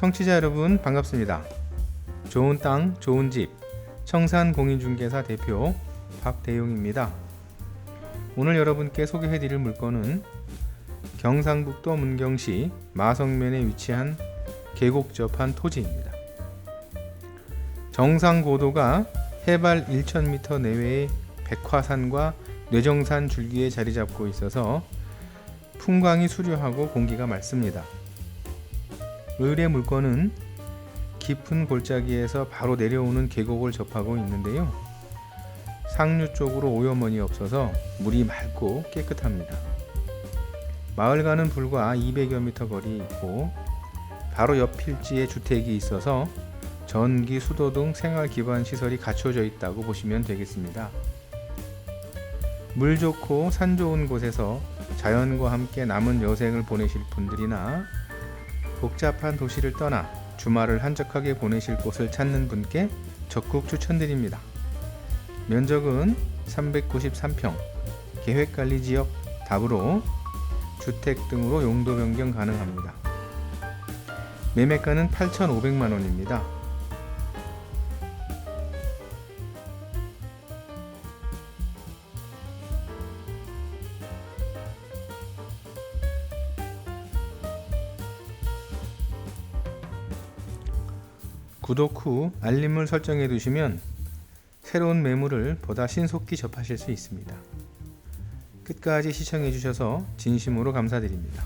청취자 여러분 반갑습니다. 좋은 땅, 좋은 집, 청산 공인중개사 대표 박대용입니다. 오늘 여러분께 소개해드릴 물건은 경상북도 문경시 마성면에 위치한 계곡 접한 토지입니다. 정상 고도가 해발 1,000m 내외의 백화산과 뇌정산 줄기에 자리 잡고 있어서 풍광이 수려하고 공기가 맑습니다. 의뢰 물건은 깊은 골짜기에서 바로 내려오는 계곡을 접하고 있는데요. 상류 쪽으로 오염원이 없어서 물이 맑고 깨끗합니다. 마을과는 불과 200여 미터 거리 있고 바로 옆 필지에 주택이 있어서 전기, 수도 등 생활 기반 시설이 갖춰져 있다고 보시면 되겠습니다. 물 좋고 산 좋은 곳에서 자연과 함께 남은 여생을 보내실 분들이나 복잡한 도시를 떠나 주말을 한적하게 보내실 곳을 찾는 분께 적극 추천드립니다. 면적은 393평, 계획관리지역 답으로 주택 등으로 용도 변경 가능합니다. 매매가는 8,500만 원입니다. 구독 후 알림을 설정해 두시면 새로운 매물을 보다 신속히 접하실 수 있습니다. 끝까지 시청해 주셔서 진심으로 감사드립니다.